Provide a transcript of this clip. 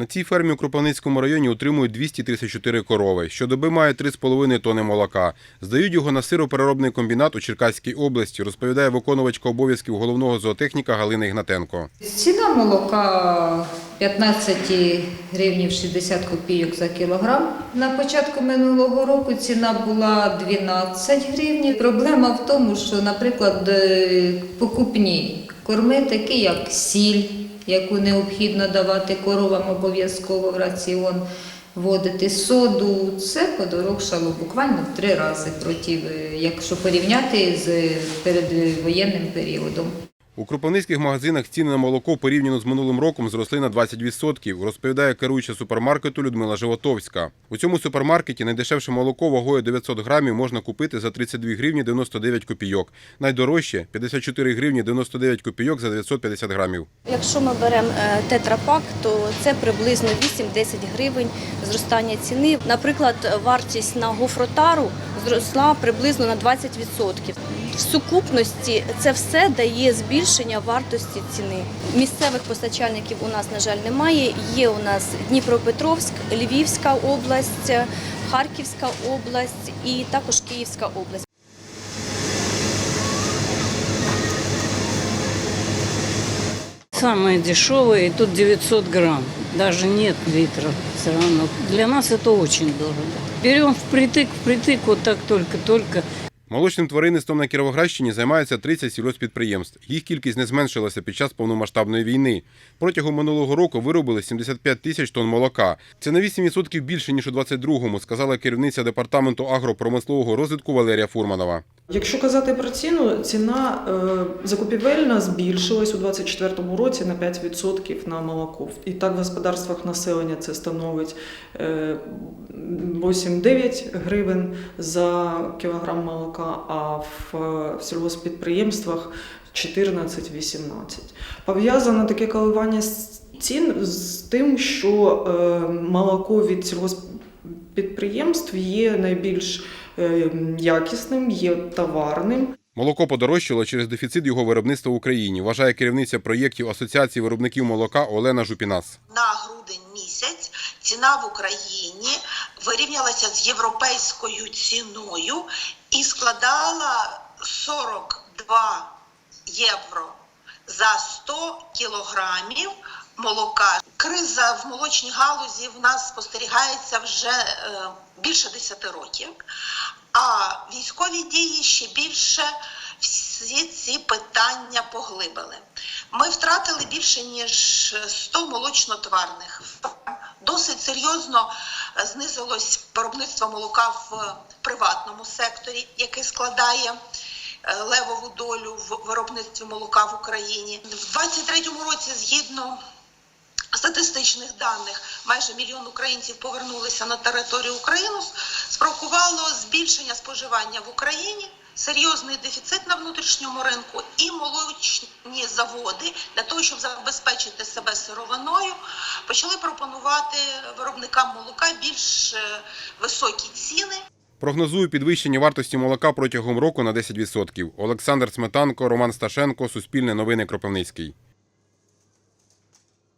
На цій фермі у Кропивницькому районі утримують 234 корови. Щодоби має 3,5 тони молока. Здають його на сиропереробний комбінат у Черкаській області, розповідає виконувачка обов'язків головного зоотехніка Галина Ігнатенко. Ціна молока 15 гривнів 60 копійок за кілограм. На початку минулого року ціна була 12 гривень. Проблема в тому, що, наприклад, е, покупні корми, такі як сіль, яку необхідно давати коровам обов'язково в раціон, вводити соду, це подорожчало буквально в три рази проти, е, якщо порівняти з передвоєнним періодом. У кропивницьких магазинах ціни на молоко порівняно з минулим роком зросли на 20%, розповідає керуюча супермаркету Людмила Животовська. У цьому супермаркеті найдешевше молоко вагою 900 грамів можна купити за 32 гривні 99 копійок. Найдорожче – 54 гривні 99 копійок за 950 грамів. Якщо ми беремо е, тетрапак, то це приблизно 8-10 гривень зростання ціни. Наприклад, вартість на гофротару зросла приблизно на 20%. В сукупності це все дає збільшення вартості ціни. Місцевих постачальників у нас, на жаль, немає. Є у нас Дніпропетровськ, Львівська область, Харківська область і також Київська область. Самые дешевые, тут 900 грамм. Даже нет литров все равно. Для нас это очень дорого. Берем впритык, впритык, вот так только-только. Молочним тваринництвом на Кіровоградщині займається 30 сільгоспідприємств. Їх кількість не зменшилася під час повномасштабної війни. Протягом минулого року виробили 75 тисяч тонн молока. Це на 8% більше, ніж у 22-му, сказала керівниця департаменту агропромислового розвитку Валерія Фурманова. Якщо казати про ціну, ціна е, закупівельна збільшилась у 2024 році на 5% на молоко. І так в господарствах населення це становить е, 8-9 гривень за кілограм молока, а в, в сільгоспідприємствах 14-18. Пов'язано таке коливання цін з тим, що е, молоко від сільгоспідприємств є найбільш е, якісним, є товарним. Молоко подорожчало через дефіцит його виробництва в Україні, вважає керівниця проєктів Асоціації виробників молока Олена Жупінас. на грудень місяць ціна в Україні вирівнялася з європейською ціною і складала 42 євро за 100 кілограмів молока. Криза в молочній галузі в нас спостерігається вже е, більше 10 років, а військові дії ще більше всі ці питання поглибили. Ми втратили більше ніж 100 молочнотварних. Досить серйозно знизилось виробництво молока в приватному секторі, який складає е, левову долю в виробництві молока в Україні. В 2023 році, згідно статистичних даних, майже мільйон українців повернулися на територію України, спровокувало збільшення споживання в Україні, серйозний дефіцит на внутрішньому ринку і молочні заводи для того, щоб забезпечити себе сировиною, почали пропонувати виробникам молока більш е, високі ціни. Прогнозую підвищення вартості молока протягом року на 10%. Олександр Сметанко, Роман Сташенко, Суспільне новини Кропивницький.